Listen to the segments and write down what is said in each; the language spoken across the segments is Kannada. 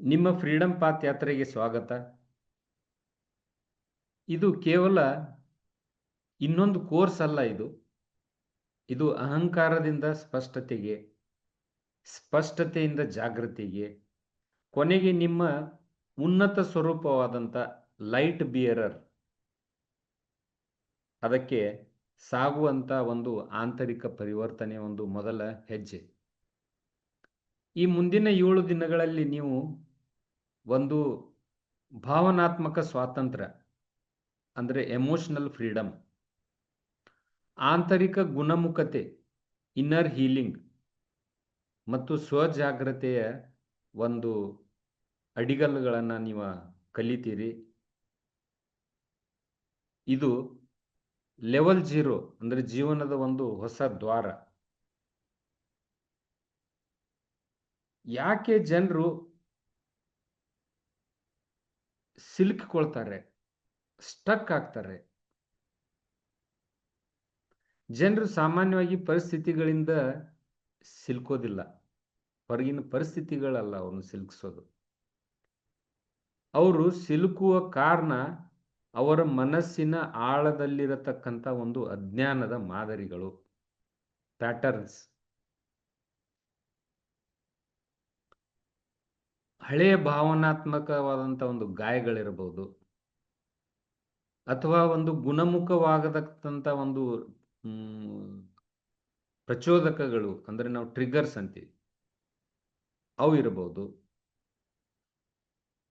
ನಿಮ್ಮ ಫ್ರೀಡಮ್ ಪಾತ್ ಯಾತ್ರೆಗೆ ಸ್ವಾಗತ. ಇದು ಕೇವಲ ಇನ್ನೊಂದು ಕೋರ್ಸ್ ಅಲ್ಲ ಇದು. ಇದು ಅಹಂಕಾರದಿಂದ ಸ್ಪಷ್ಟತೆಗೆ, ಸ್ಪಷ್ಟತೆಯಿಂದ ಜಾಗೃತಿಗೆ, ಕೊನೆಗೆ ನಿಮ್ಮ ಉನ್ನತ ಸ್ವರೂಪವಾದಂಥ ಲೈಟ್ ಬಿಯರರ್. ಅದಕ್ಕೆ ಸಾಗುವಂಥ ಒಂದು ಆಂತರಿಕ ಪರಿವರ್ತನೆ, ಒಂದು ಮೊದಲ ಹೆಜ್ಜೆ. ಈ ಮುಂದಿನ ಏಳು ದಿನಗಳಲ್ಲಿ ನೀವು ಒಂದು ಭಾವನಾತ್ಮಕ ಸ್ವಾತಂತ್ರ್ಯ, ಅಂದರೆ ಎಮೋಷನಲ್ ಫ್ರೀಡಮ್ ಆಂತರಿಕ ಗುಣಮುಖತೆ ಇನ್ನರ್ ಹೀಲಿಂಗ್ ಮತ್ತು ಸ್ವಜಾಗ್ರತೆಯ ಒಂದು ಅಡಿಗಲ್ಲುಗಳನ್ನು ನೀವು ಕಲಿತೀರಿ. ಇದು ಲೆವೆಲ್ ಜೀರೋ ಅಂದರೆ ಜೀವನದ ಒಂದು ಹೊಸ ದ್ವಾರ. ಯಾಕೆ ಜನರು ಸಿಲುಕಿಕೊಳ್ತಾರೆ ಸ್ಟಕ್ ಆಗ್ತಾರೆ. ಜನರು ಸಾಮಾನ್ಯವಾಗಿ ಪರಿಸ್ಥಿತಿಗಳಿಂದ ಸಿಲ್ಕೋದಿಲ್ಲ. ಹೊರಗಿನ ಪರಿಸ್ಥಿತಿಗಳಲ್ಲ ಅವನು ಸಿಲುಕಿಸೋದು. ಅವರು ಸಿಲುಕುವ ಕಾರಣ ಅವರ ಮನಸ್ಸಿನ ಆಳದಲ್ಲಿರತಕ್ಕಂಥ ಒಂದು ಅಜ್ಞಾನದ ಮಾದರಿಗಳು ಪ್ಯಾಟರ್ನ್ಸ್ ಹಳೆಯ ಭಾವನಾತ್ಮಕವಾದಂಥ ಒಂದು ಗಾಯಗಳಿರಬಹುದು ಅಥವಾ ಒಂದು ಗುಣಮುಖವಾಗತಕ್ಕಂಥ ಒಂದು ಪ್ರಚೋದಕಗಳು, ಅಂದರೆ ನಾವು ಟ್ರಿಗರ್ಸ್ ಅಂತೀವಿ. ಅವು ಇರಬಹುದು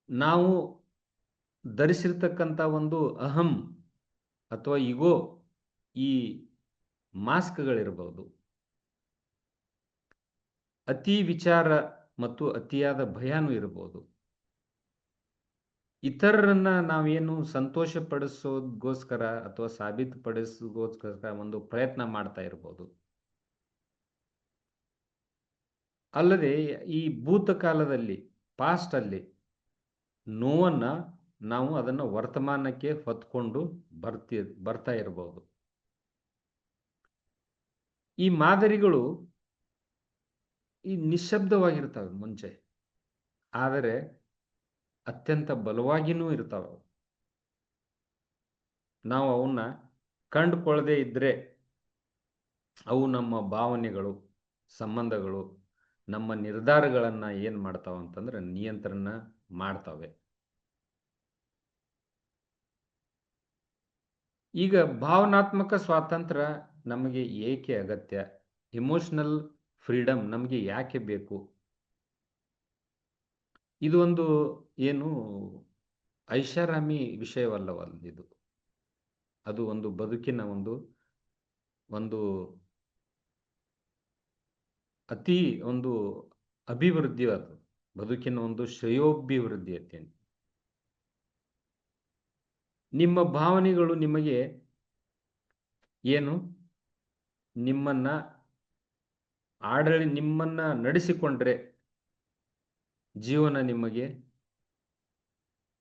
ನಾವು ಧರಿಸಿರ್ತಕ್ಕಂಥ ಒಂದು ಅಹಂ ಅಥವಾ ಇಗೋ ಈ ಮಾಸ್ಕ್ಗಳಿರ್ಬೋದು. ಅತಿ ವಿಚಾರ ಮತ್ತು ಅತಿಯಾದ ಭಯನೂ ಇರಬಹುದು. ಇತರರನ್ನ ನಾವೇನು ಸಂತೋಷ ಪಡಿಸೋದಗೋಸ್ಕರ ಅಥವಾ ಸಾಬೀತುಪಡಿಸೋಗೋಸ್ಕರ ಒಂದು ಪ್ರಯತ್ನ ಮಾಡ್ತಾ ಇರಬಹುದು ಅಲ್ಲದೆ ಈ ಭೂತಕಾಲದಲ್ಲಿ ಪಾಸ್ಟ್ ಅಲ್ಲಿ ನೋವನ್ನ ನಾವು ಅದನ್ನು ವರ್ತಮಾನಕ್ಕೆ ಹೊತ್ಕೊಂಡು ಬರ್ತಿ, ಬರ್ತಾ ಇರಬಹುದು ಈ ಮಾದರಿಗಳು ಈ ನಿಶಬ್ದವಾಗಿರ್ತವೆ ಮುಂಚೆ. ಆದರೆ ಅತ್ಯಂತ ಬಲವಾಗಿನೂ ಇರ್ತಾವೆ ನಾವು ಅವನ್ನ ಕಂಡುಕೊಳ್ಳದೆ ಇದ್ರೆ ಅವು ನಮ್ಮ ಭಾವನೆಗಳು, ಸಂಬಂಧಗಳು, ನಮ್ಮ ನಿರ್ಧಾರಗಳನ್ನ ಏನ್ ಮಾಡ್ತಾವ ಅಂತಂದ್ರೆ ನಿಯಂತ್ರಣ ಮಾಡ್ತವೆ. ಈಗ ಭಾವನಾತ್ಮಕ ಸ್ವಾತಂತ್ರ್ಯ ನಮಗೆ ಏಕೆ ಅಗತ್ಯ? ಇಮೋಷನಲ್ ಫ್ರೀಡಮ್ ನಮಗೆ ಯಾಕೆ ಬೇಕು? ಇದು ಒಂದು ಏನು ಐಷಾರಾಮಿ ವಿಷಯವಲ್ಲವಲ್ಲ ಇದು ಅದು ಒಂದು ಬದುಕಿನ ಒಂದು ಒಂದು ಅತಿ ಒಂದು ಅಭಿವೃದ್ಧಿ ಅದು. ಬದುಕಿನ ಒಂದು ಶ್ರೇಯೋಭಿವೃದ್ಧಿ ಅತ್ಯಂತ. ನಿಮ್ಮ ಭಾವನೆಗಳು ನಿಮಗೆ ಏನು? ನಿಮ್ಮನ್ನ ಆಡಳಿ ನಿಮ್ಮನ್ನ ನಡೆಸಿಕೊಂಡ್ರೆ ಜೀವನ ನಿಮಗೆ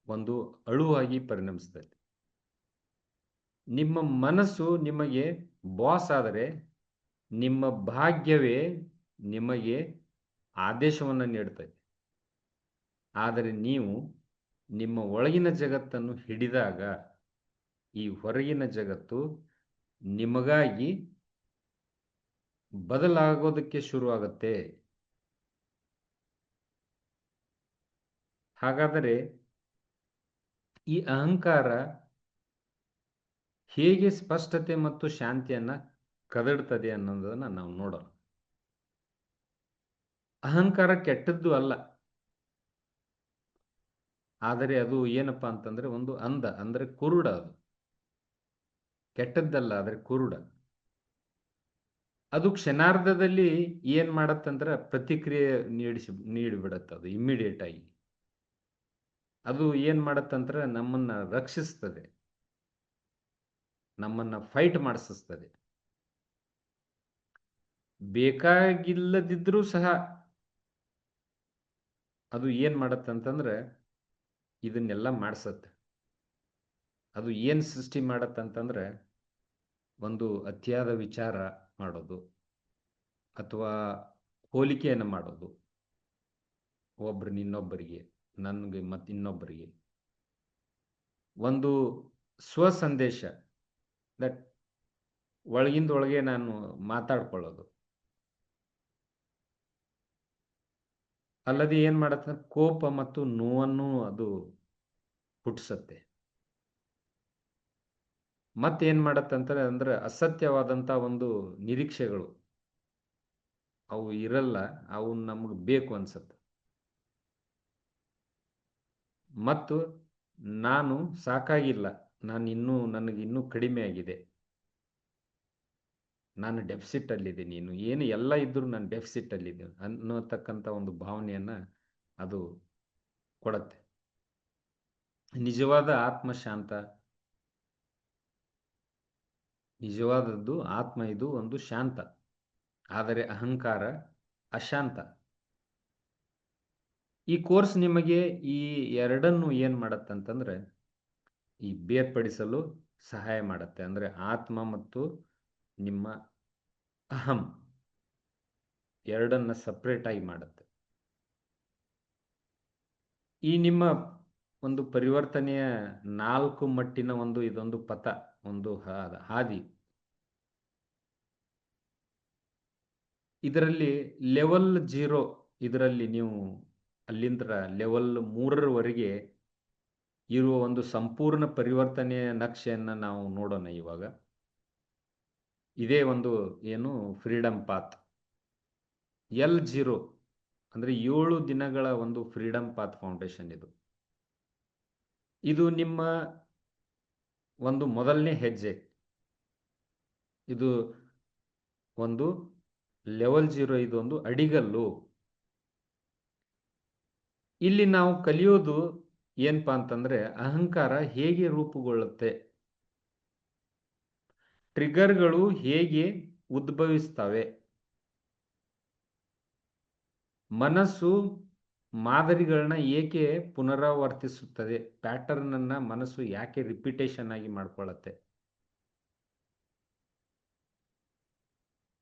ಒಂದು ಅಳುವಾಗಿ ಪರಿಣಮಿಸ್ತದೆ. ನಿಮ್ಮ ಮನಸ್ಸು ನಿಮಗೆ ಬಾಸ್ ಆದರೆ ನಿಮ್ಮ ಭಾಗ್ಯವೇ ನಿಮಗೆ ಆದೇಶವನ್ನು ನೀಡ್ತದೆ. ಆದರೆ ನೀವು ನಿಮ್ಮ ಒಳಗಿನ ಜಗತ್ತನ್ನು ಹಿಡಿದಾಗ ಈ ಹೊರಗಿನ ಜಗತ್ತು ನಿಮಗಾಗಿ ಬದಲಾಗೋದಕ್ಕೆ ಶುರುವಾಗತ್ತೆ. ಹಾಗಾದರೆ ಈ ಅಹಂಕಾರ ಹೇಗೆ ಸ್ಪಷ್ಟತೆ ಮತ್ತು ಶಾಂತಿಯನ್ನ ಕದಡ್ತದೆ ಅನ್ನೋದನ್ನ ನಾವು ನೋಡೋಣ. ಅಹಂಕಾರ ಕೆಟ್ಟದ್ದು ಅಲ್ಲ. ಆದರೆ ಅದು ಏನಪ್ಪಾ ಅಂತಂದ್ರೆ ಒಂದು ಅಂದ, ಅಂದ್ರೆ ಕುರುಡ ಅದು. ಕೆಟ್ಟದ್ದಲ್ಲ, ಆದರೆ ಕುರುಡ. ಅದು ಕ್ಷಣಾರ್ಧದಲ್ಲಿ ಏನ್ ಮಾಡತ್ತಂದ್ರ ಪ್ರತಿಕ್ರಿಯೆ ನೀಡಿಸಿ, ನೀಡಿಬಿಡತ್ತೆ ಅದು ಇಮ್ಮಿಡಿಯೇಟ್ ಆಗಿ. ಅದು ಏನ್ ಮಾಡತ್ತಂದ್ರ ನಮ್ಮನ್ನ ರಕ್ಷಿಸ್ತದೆ. ನಮ್ಮನ್ನ ಫೈಟ್ ಮಾಡಿಸ್ತದೆ ಬೇಕಾಗಿಲ್ಲದಿದ್ರೂ ಸಹ ಅದು ಏನ್ ಮಾಡತ್ತಂತಂದ್ರೆ ಇದನ್ನೆಲ್ಲ ಮಾಡಿಸತ್ತೆ. ಅದು ಏನ್ ಸೃಷ್ಟಿ ಮಾಡತ್ತಂತಂದ್ರೆ ಒಂದು ಅತಿಯಾದ ವಿಚಾರ ಮಾಡೋದು ಅಥವಾ ಹೋಲಿಕೆಯನ್ನು ಮಾಡೋದು. ಒಬ್ರು ಇನ್ನೊಬ್ಬರಿಗೆ ನನಗೆ ಮತ್ತು ಇನ್ನೊಬ್ಬರಿಗೆ ಒಂದು ಸ್ವಸಂದೇಶ ದಟ್ ದಟ್ ಒಳಗಿಂದೊಳಗೆ ನಾನು ಮಾತಾಡ್ಕೊಳ್ಳೋದು. ಅಲ್ಲದೆ ಏನು ಮಾಡತ್ತೆ? ಕೋಪ ಮತ್ತು ನೋವನ್ನು ಅದು ಹುಟ್ಟಿಸತ್ತೆ ಮತ್ತೇನು ಮಾಡತ್ತಂತಾರೆ ಅಂದ್ರೆ ಅಸತ್ಯವಾದಂತ ಒಂದು ನಿರೀಕ್ಷೆಗಳು ಅವು ಇರಲ್ಲ, ಅವು ನಮಗೆ ಬೇಕು ಅನ್ಸತ್ತೆ. ಮತ್ತು ನಾನು ಸಾಕಾಗಿಲ್ಲ, ನಾನು ಇನ್ನೂ ನನಗೆ ಇನ್ನೂ ಕಡಿಮೆ ಆಗಿದೆ. ನಾನು ಡೆಫಿಸಿಟ್ ಅಲ್ಲಿದೆ ನೀನು ಏನು ಎಲ್ಲ ಇದ್ದರೂ ನಾನು ಡೆಫಿಸಿಟ್ ಅಲ್ಲಿದ್ದೀನಿ ಅನ್ನೋತಕ್ಕಂಥ ಒಂದು ಭಾವನೆಯನ್ನ ಅದು ಕೊಡತ್ತೆ. ನಿಜವಾದ ಆತ್ಮ ಶಾಂತ ನಿಜವಾದದ್ದು ಆತ್ಮ ಇದು ಒಂದು ಶಾಂತ. ಆದರೆ ಅಹಂಕಾರ ಅಶಾಂತ. ಈ ಕೋರ್ಸ್ ನಿಮಗೆ ಈ ಎರಡನ್ನು ಏನು ಮಾಡತ್ತಂತಂದ್ರೆ, ಈ ಬೇರ್ಪಡಿಸಲು ಸಹಾಯ ಮಾಡತ್ತೆ. ಅಂದ್ರೆ ಆತ್ಮ ಮತ್ತು ನಿಮ್ಮ ಅಹಂ ಎರಡನ್ನ ಸಪ್ರೇಟ್ ಆಗಿ ಮಾಡುತ್ತೆ. ಈ ನಿಮ್ಮ ಒಂದು ಪರಿವರ್ತನೆಯ ನಾಲ್ಕು ಮಟ್ಟಿನ ಒಂದು ಇದೊಂದು ಪಥ. ಒಂದು ಹಾದಿ ಇದರಲ್ಲಿ ಲೆವೆಲ್ ಜೀರೋ ಇದರಲ್ಲಿ ನೀವು ಅಲ್ಲಿಂದ ಲೆವೆಲ್ ಮೂರರವರೆಗೆ ಇರುವ ಒಂದು ಸಂಪೂರ್ಣ ಪರಿವರ್ತನೆಯ ನಕ್ಷೆಯನ್ನು ನಾವು ನೋಡೋಣ ಇವಾಗ. ಇದೇ ಒಂದು ಏನು ಫ್ರೀಡಮ್ ಪಾತ್ ಎಲ್ ಜೀರೋ ಅಂದರೆ ಏಳು ದಿನಗಳ ಒಂದು ಫ್ರೀಡಮ್ ಪಾತ್ ಫೌಂಡೇಶನ್ ಇದು. ಇದು ನಿಮ್ಮ ಒಂದು ಮೊದಲನೇ ಹೆಜ್ಜೆ. ಇದು ಒಂದು ಲೆವೆಲ್ ಜೀರೋ ಇದೊಂದು ಅಡಿಗಲ್ಲು. ಇಲ್ಲಿ ನಾವು ಕಲಿಯೋದು ಏನಪ್ಪಾ ಅಂತಂದ್ರೆ ಅಹಂಕಾರ ಹೇಗೆ ರೂಪುಗೊಳ್ಳುತ್ತೆ. ಟ್ರಿಗರ್ಗಳು ಹೇಗೆ ಉದ್ಭವಿಸ್ತವೆ. ಮನಸ್ಸು ಮಾದರಿಗಳನ್ನ ಏಕೆ ಪುನರಾವರ್ತಿಸುತ್ತದೆ? ಪ್ಯಾಟರ್ನ್ ಅನ್ನ ಮನಸ್ಸು ಯಾಕೆ ರಿಪಿಟೇಷನ್ ಆಗಿ ಮಾಡ್ಕೊಳ್ಳುತ್ತೆ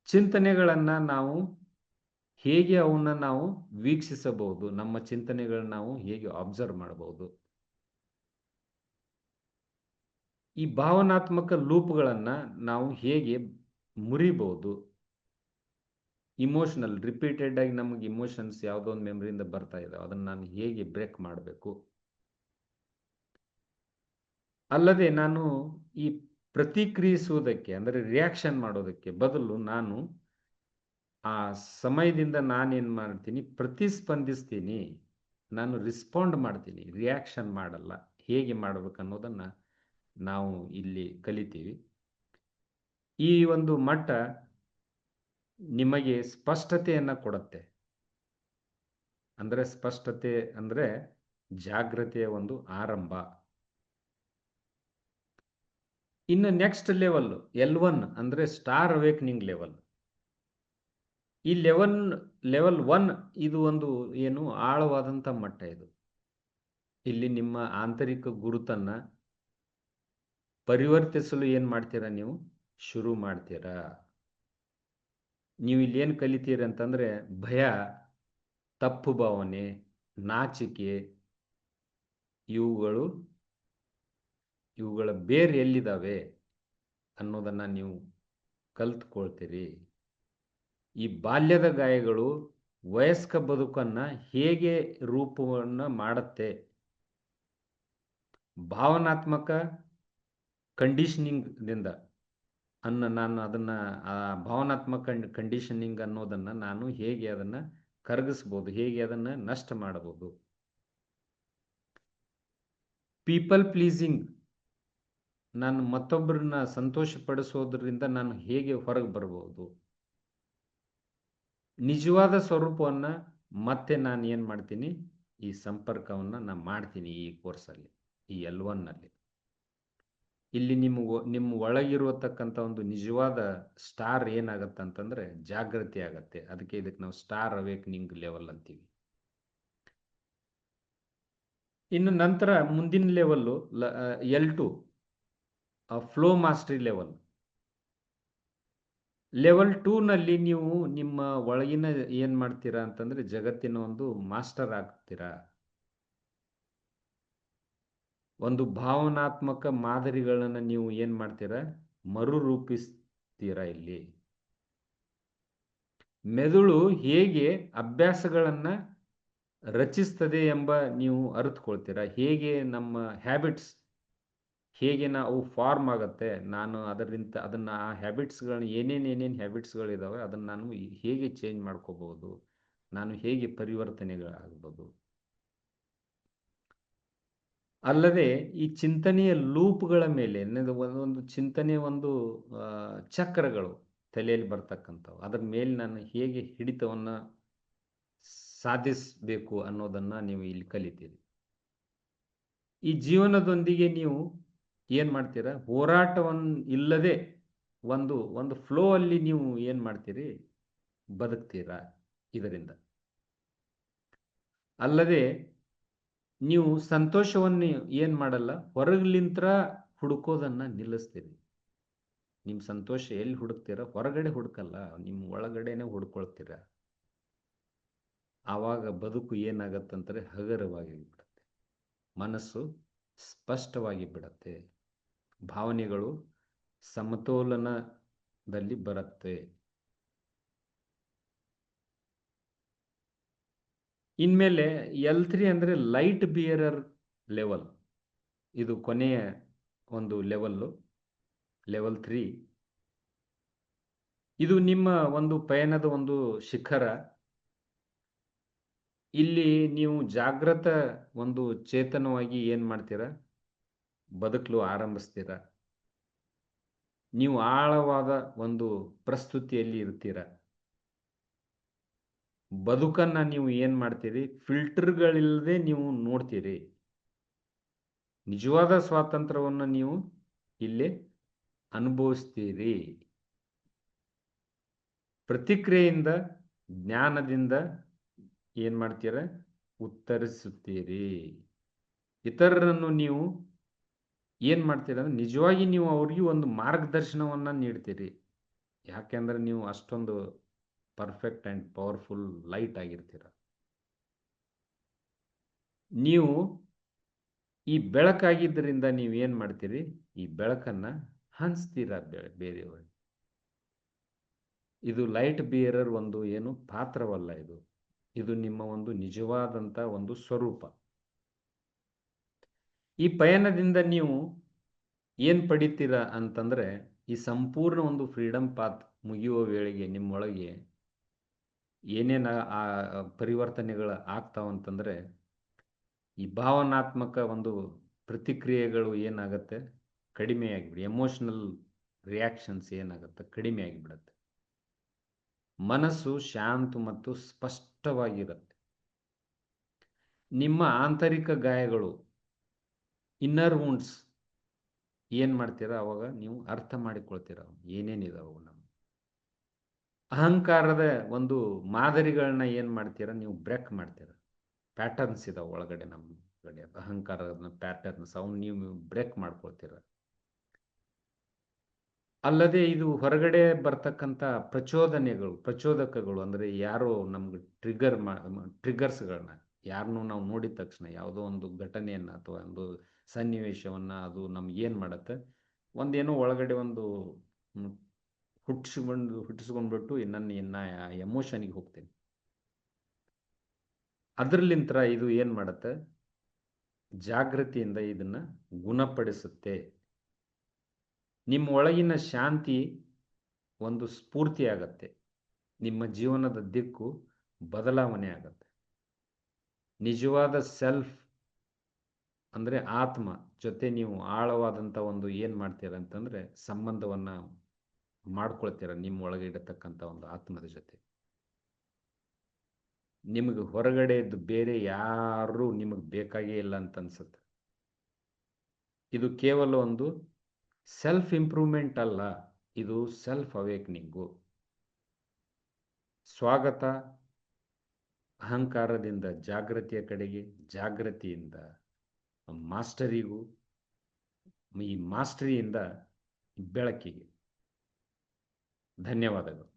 ಚಿಂತನೆಗಳನ್ನ ನಾವು ಹೇಗೆ ಅವನ್ನ ನಾವು ವೀಕ್ಷಿಸಬಹುದು? ನಮ್ಮ ಚಿಂತನೆಗಳನ್ನ ನಾವು ಹೇಗೆ ಅಬ್ಸರ್ವ್ ಮಾಡಬಹುದು? ಈ ಭಾವನಾತ್ಮಕ ಲೂಪ್ಗಳನ್ನ ನಾವು ಹೇಗೆ ಮುರಿಬಹುದು? ಇಮೋಷನಲ್ ರಿಪೀಟೆಡ್ ಆಗಿ ನಮಗೆ ಇಮೋಷನ್ಸ್ ಯಾವುದೋ ಒಂದು ಮೆಮರಿಯಿಂದ ಬರ್ತಾ ಇದೆ. ಅದನ್ನ ನಾನು ಹೇಗೆ ಬ್ರೇಕ್ ಮಾಡಬೇಕು? ಅಲ್ಲದೆ ನಾನು ಈ ಪ್ರತಿಕ್ರಿಯಿಸುವುದಕ್ಕೆ, ಅಂದರೆ ರಿಯಾಕ್ಷನ್ ಮಾಡೋದಕ್ಕೆ ಬದಲು ನಾನು ಆ ಸಮಯದಿಂದ ನಾನೇನು ಮಾಡ್ತೀನಿ? ಪ್ರತಿಸ್ಪಂದಿಸ್ತೀನಿ. ನಾನು ರಿಸ್ಪಾಂಡ್ ಮಾಡ್ತೀನಿ. ರಿಯಾಕ್ಷನ್ ಮಾಡಲ್ಲ. ಹೇಗೆ ಮಾಡಬೇಕು ಅನ್ನೋದನ್ನು ನಾವು ಇಲ್ಲಿ ಕಲಿತೀವಿ. ಈ ಒಂದು ಮಟ್ಟ ನಿಮಗೆ ಸ್ಪಷ್ಟತೆಯನ್ನು ಕೊಡುತ್ತೆ. ಅಂದರೆ ಸ್ಪಷ್ಟತೆ ಅಂದರೆ ಜಾಗ್ರತೆಯ ಒಂದು ಆರಂಭ. ಇನ್ನು ನೆಕ್ಸ್ಟ್ ಲೆವೆಲ್ ಎಲ್ ಒನ್ ಅಂದರೆ ಸ್ಟಾರ್ ಅವೇಕ್ನಿಂಗ್ ಲೆವೆಲ್ ಈ ಲೆವೆನ್ ಲೆವೆಲ್ ಒನ್ ಇದು ಒಂದು ಏನು ಆಳವಾದಂಥ ಮಟ್ಟ ಇದು. ಇಲ್ಲಿ ನಿಮ್ಮ ಆಂತರಿಕ ಗುರುತನ್ನ ಪರಿವರ್ತಿಸಲು ಏನು ಮಾಡ್ತೀರಾ ನೀವು? ಶುರು ಮಾಡ್ತೀರಾ? ನೀವು ಇಲ್ಲಿ ಏನು ಕಲಿತೀರಿ ಅಂತಂದ್ರೆ ಭಯ, ತಪ್ಪು ಭಾವನೆ, ನಾಚಿಕೆ, ಇವುಗಳು, ಇವುಗಳ ಬೇರೆ ಎಲ್ಲಿದ್ದಾವೆ ಅನ್ನೋದನ್ನ ನೀವು ಕಲ್ತ್ಕೊಳ್ತೀರಿ. ಈ ಬಾಲ್ಯದ ಗಾಯಗಳು ವಯಸ್ಕ ಬದುಕನ್ನ ಹೇಗೆ ರೂಪವನ್ನು ಮಾಡುತ್ತೆ? ಭಾವನಾತ್ಮಕ ಕಂಡೀಷನಿಂಗ್ದಿಂದ ಅನ್ನ ನಾನು ಅದನ್ನ, ಆ ಭಾವನಾತ್ಮಕ ಕಂಡೀಷನಿಂಗ್ ಅನ್ನೋದನ್ನ ನಾನು ಹೇಗೆ ಅದನ್ನ ಕರಗಿಸ್ಬೋದು, ಹೇಗೆ ಅದನ್ನ ನಷ್ಟ ಮಾಡಬಹುದು ಪೀಪಲ್ ಪ್ಲೀಸಿಂಗ್ ನಾನು ಮತ್ತೊಬ್ಬರನ್ನ ಸಂತೋಷ ಪಡಿಸೋದ್ರಿಂದ ನಾನು ಹೇಗೆ ಹೊರಗೆ ಬರಬಹುದು ನಿಜವಾದ ಸ್ವರೂಪವನ್ನ ಮತ್ತೆ ನಾನು ಏನು ಮಾಡ್ತೀನಿ? ಈ ಸಂಪರ್ಕವನ್ನ ನಾನು ಮಾಡ್ತೀನಿ ಈ ಕೋರ್ಸಲ್ಲಿ ಈ ಎಲ್ ಒನ್ನಲ್ಲಿ ಇಲ್ಲಿ ನಿಮ್ಮ ನಿಮ್ಮ ಒಳಗಿರುವತಕ್ಕಂಥ ಒಂದು ನಿಜವಾದ ಸ್ಟಾರ್ ಏನಾಗತ್ತೆ ಅಂತಂದ್ರೆ ಜಾಗೃತಿ ಆಗತ್ತೆ. ಅದಕ್ಕೆ ಇದಕ್ಕೆ ನಾವು ಸ್ಟಾರ್ ಅವೇಕ್ನಿಂಗ್ ಲೆವೆಲ್ ಅಂತೀವಿ. ಇನ್ನು ನಂತರ ಮುಂದಿನ level L two flow mastery level level ಟೂನಲ್ಲಿ ನೀವು ನಿಮ್ಮ ಒಳಗಿನ ಏನು ಮಾಡ್ತೀರಾ ಅಂತಂದ್ರೆ ಜಗತ್ತಿನ ಒಂದು ಮಾಸ್ಟರ್ ಆಗ್ತೀರಾ. ಒಂದು ಭಾವನಾತ್ಮಕ ಮಾದರಿಗಳನ್ನು ನೀವು ಏನ್ ಮಾಡ್ತೀರಾ? ಮರುರೂಪಿಸ್ತೀರಾ ಇಲ್ಲಿ? ಮೆದುಳು ಹೇಗೆ ಅಭ್ಯಾಸಗಳನ್ನು ರಚಿಸ್ತದೆ ಎಂಬ ನೀವು ಅರಿತುಕೊಳ್ತೀರಾ? ಹೇಗೆ ನಮ್ಮ ಹ್ಯಾಬಿಟ್ಸ್ ಹೇಗೆ ನಾವು ಫಾರ್ಮ್ ಆಗುತ್ತೆ? ನಾನು ಅದರಿಂದ ಅದನ್ನ ಆ ಹ್ಯಾಬಿಟ್ಸ್ಗಳನ್ನ ಏನೇನು ಏನೇನು ಹ್ಯಾಬಿಟ್ಸ್ಗಳಿದಾವೆ ಅದನ್ನು ನಾನು ಹೇಗೆ ಚೇಂಜ್ ಮಾಡ್ಕೋಬಹುದು ನಾನು ಹೇಗೆ ಪರಿವರ್ತನೆಗಳಾಗ್ಬೋದು? ಅಲ್ಲದೆ ಈ ಚಿಂತನೆಯ ಲೂಪ್ಗಳ ಮೇಲೆ ಒಂದೊಂದು ಚಿಂತನೆ ಒಂದು ಚಕ್ರಗಳು ತಲೆಯಲ್ಲಿ ಬರ್ತಕ್ಕಂಥವು. ಅದರ ಮೇಲೆ ನಾನು ಹೇಗೆ ಹಿಡಿತವನ್ನು ಸಾಧಿಸಬೇಕು ಅನ್ನೋದನ್ನ ನೀವು ಇಲ್ಲಿ ಕಲಿತೀರಿ. ಈ ಜೀವನದೊಂದಿಗೆ ನೀವು ಏನು ಮಾಡ್ತೀರಾ? ಹೋರಾಟವನ್ನು ಇಲ್ಲದೆ ಒಂದು ಒಂದು ಫ್ಲೋ ಅಲ್ಲಿ ನೀವು ಏನು ಮಾಡ್ತೀರಿ? ಬದುಕ್ತೀರಾ ಇದರಿಂದ. ಅಲ್ಲದೆ ನೀವು ಸಂತೋಷವನ್ನು ಏನ್ ಮಾಡಲ್ಲ, ಹೊರಗ್ಲಿಂತ್ರ ಹುಡುಕೋದನ್ನ ನಿಲ್ಲಿಸ್ತೀರಿ. ನಿಮ್ ಸಂತೋಷ ಎಲ್ಲಿ ಹುಡುಕ್ತೀರ? ಹೊರಗಡೆ ಹುಡುಕಲ್ಲ, ನಿಮ್ ಒಳಗಡೆನೆ ಹುಡ್ಕೊಳ್ತೀರ. ಆವಾಗ ಬದುಕು ಏನಾಗತ್ತಂದ್ರೆ ಹಗರವಾಗಿ ಬಿಡುತ್ತೆ. ಮನಸ್ಸು ಸ್ಪಷ್ಟವಾಗಿ ಬಿಡತ್ತೆ. ಭಾವನೆಗಳು ಸಮತೋಲನದಲ್ಲಿ ಬರುತ್ತೆ. ಇನ್ಮೇಲೆ ಎಲ್ ತ್ರೀ ಅಂದರೆ ಲೈಟ್ ಬಿಯರರ್ ಲೆವೆಲ್ ಇದು ಕೊನೆಯ ಒಂದು ಲೆವೆಲ್ಲು ಲೆವೆಲ್ ತ್ರೀ ಇದು ನಿಮ್ಮ ಒಂದು ಪಯಣದ ಒಂದು ಶಿಖರ. ಇಲ್ಲಿ ನೀವು ಜಾಗೃತ ಒಂದು ಚೇತನವಾಗಿ ಏನು ಮಾಡ್ತೀರಾ? ಬದುಕಲು ಆರಂಭಿಸ್ತೀರ. ನೀವು ಆಳವಾದ ಒಂದು ಪ್ರಸ್ತುತಿಯಲ್ಲಿ ಇರ್ತೀರ. ಬದುಕನ್ನ ನೀವು ಏನ್ ಮಾಡ್ತೀರಿ? ಫಿಲ್ಟರ್ಗಳಿಲ್ಲದೆ ನೀವು ನೋಡ್ತೀರಿ. ನಿಜವಾದ ಸ್ವಾತಂತ್ರ್ಯವನ್ನು ನೀವು ಇಲ್ಲಿ ಅನುಭವಿಸ್ತೀರಿ. ಪ್ರತಿಕ್ರಿಯೆಯಿಂದ, ಜ್ಞಾನದಿಂದ ಏನ್ ಮಾಡ್ತೀರ? ಉತ್ತರಿಸುತ್ತೀರಿ. ಇತರರನ್ನು ನೀವು ಏನ್ ಮಾಡ್ತೀರ ಅಂದ್ರೆ, ನಿಜವಾಗಿ ನೀವು ಅವ್ರಿಗೆ ಒಂದು ಮಾರ್ಗದರ್ಶನವನ್ನ ನೀಡ್ತೀರಿ. ಯಾಕೆಂದ್ರೆ ನೀವು ಅಷ್ಟೊಂದು ಪರ್ಫೆಕ್ಟ್ ಆ್ಯಂಡ್ ಪವರ್ಫುಲ್ ಲೈಟ್ ಆಗಿರ್ತೀರ. ನೀವು ಈ ಬೆಳಕಾಗಿದ್ದರಿಂದ ನೀವು ಏನು ಮಾಡ್ತೀರಿ? ಈ ಬೆಳಕನ್ನ ಹಂಚ್ತೀರ ಬೇರೆಯವರಿಗೆ ಇದು ಲೈಟ್ ಬಿಯರರ್ ಒಂದು ಏನು ಪಾತ್ರವಲ್ಲ ಇದು. ಇದು ನಿಮ್ಮ ಒಂದು ನಿಜವಾದಂಥ ಒಂದು ಸ್ವರೂಪ. ಈ ಪಯಣದಿಂದ ನೀವು ಏನು ಪಡಿತೀರ ಅಂತಂದ್ರೆ ಈ ಸಂಪೂರ್ಣ ಒಂದು ಫ್ರೀಡಮ್ ಪಾತ್ ಮುಗಿಯುವ ವೇಳೆಗೆ ನಿಮ್ಮೊಳಗೆ ಏನೇನ ಆ ಪರಿವರ್ತನೆಗಳು ಆಗ್ತಾವಂತಂದ್ರೆ ಈ ಭಾವನಾತ್ಮಕ ಒಂದು ಪ್ರತಿಕ್ರಿಯೆಗಳು ಏನಾಗುತ್ತೆ? ಕಡಿಮೆ ಆಗಿಬಿಡಿ ಎಮೋಷನಲ್ ರಿಯಾಕ್ಷನ್ಸ್ ಏನಾಗುತ್ತೆ? ಕಡಿಮೆ ಆಗಿಬಿಡುತ್ತೆ. ಮನಸ್ಸು ಶಾಂತ ಮತ್ತು ಸ್ಪಷ್ಟವಾಗಿರುತ್ತೆ. ನಿಮ್ಮ ಆಂತರಿಕ ಗಾಯಗಳು ಇನ್ನರ್ ವೂಂಡ್ಸ್ ಏನು ಮಾಡ್ತೀರಾ? ಅವಾಗ ನೀವು ಅರ್ಥ ಮಾಡಿಕೊಳ್ತೀರ? ಏನೇನಿದಾವು ನಮ್ಮ ಅಹಂಕಾರದ ಒಂದು ಮಾದರಿಗಳನ್ನ ಏನು ಮಾಡ್ತೀರಾ? ನೀವು ಬ್ರೇಕ್ ಮಾಡ್ತೀರ. ಪ್ಯಾಟರ್ನ್ಸ್ ಇದಾವೆ ಒಳಗಡೆ ನಮ್ಮ ಕಡೆ. ಅಹಂಕಾರದ ಪ್ಯಾಟರ್ನ್ಸ್ ಅವನ್ನ ನೀವು ಬ್ರೇಕ್ ಮಾಡ್ಕೊಳ್ತೀರ. ಅಲ್ಲದೆ ಇದು ಹೊರಗಡೆ ಬರ್ತಕ್ಕಂಥ ಪ್ರಚೋದನೆಗಳು, ಪ್ರಚೋದಕಗಳು ಅಂದರೆ ಯಾರೋ ನಮ್ಗೆ ಟ್ರಿಗರ್ ಟ್ರಿಗರ್ಸ್ಗಳನ್ನ ಯಾರನ್ನು ನಾವು ನೋಡಿದ ತಕ್ಷಣ ಯಾವುದೋ ಒಂದು ಘಟನೆಯನ್ನ ಅಥವಾ ಒಂದು ಸನ್ನಿವೇಶವನ್ನ ಅದು ನಮ್ಗೆ ಏನು ಮಾಡುತ್ತೆ? ಒಂದೇನೋ ಒಳಗಡೆ ಒಂದು ಹುಟ್ಟಿಸ್ಕೊಂಡು, ಹುಟ್ಟಿಸ್ಕೊಂಡ್ಬಿಟ್ಟು ನನ್ನ ಇನ್ನ ಎಮೋಷನ್ಗೆ ಹೋಗ್ತೇನೆ. ಅದರಲ್ಲಿಂತ್ರ ಇದು ಏನು ಮಾಡತ್ತೆ? ಜಾಗೃತಿಯಿಂದ ಇದನ್ನ ಗುಣಪಡಿಸುತ್ತೆ. ನಿಮ್ಮ ಒಳಗಿನ ಶಾಂತಿ ಒಂದು ಸ್ಫೂರ್ತಿ ಆಗತ್ತೆ. ನಿಮ್ಮ ಜೀವನದ ದಿಕ್ಕು ಬದಲಾವಣೆ ಆಗತ್ತೆ. ನಿಜವಾದ ಸೆಲ್ಫ್ ಅಂದ್ರೆ ಆತ್ಮ ಜೊತೆ ನೀವು ಆಳವಾದಂತ ಒಂದು ಏನು ಮಾಡ್ತೀರ ಅಂತಂದ್ರೆ ಸಂಬಂಧವನ್ನ ಮಾಡ್ಕೊಳ್ತೀರ ನಿಮ್ಮ ಒಳಗೆ ಇಡತಕ್ಕಂಥ ಒಂದು ಆತ್ಮದ ಜೊತೆ? ನಿಮಗೆ ಹೊರಗಡೆ ಇದ್ದು ಬೇರೆ ಯಾರು ನಿಮಗೆ ಬೇಕಾಗೇ ಇಲ್ಲ ಅಂತ ಅನ್ಸುತ್ತೆ. ಇದು ಕೇವಲ ಒಂದು ಸೆಲ್ಫ್ ಇಂಪ್ರೂವ್ಮೆಂಟ್ ಅಲ್ಲ, ಇದು ಸೆಲ್ಫ್ ಅವೇಕ್ನಿಂಗು ಸ್ವಾಗತ ಅಹಂಕಾರದಿಂದ ಜಾಗೃತಿಯ ಕಡೆಗೆ ಜಾಗೃತಿಯಿಂದ ಮಾಸ್ಟರಿಗೂ, ಈ ಮಾಸ್ಟರಿಯಿಂದ ಬೆಳಕಿಗೆ. ಧನ್ಯವಾದಗಳು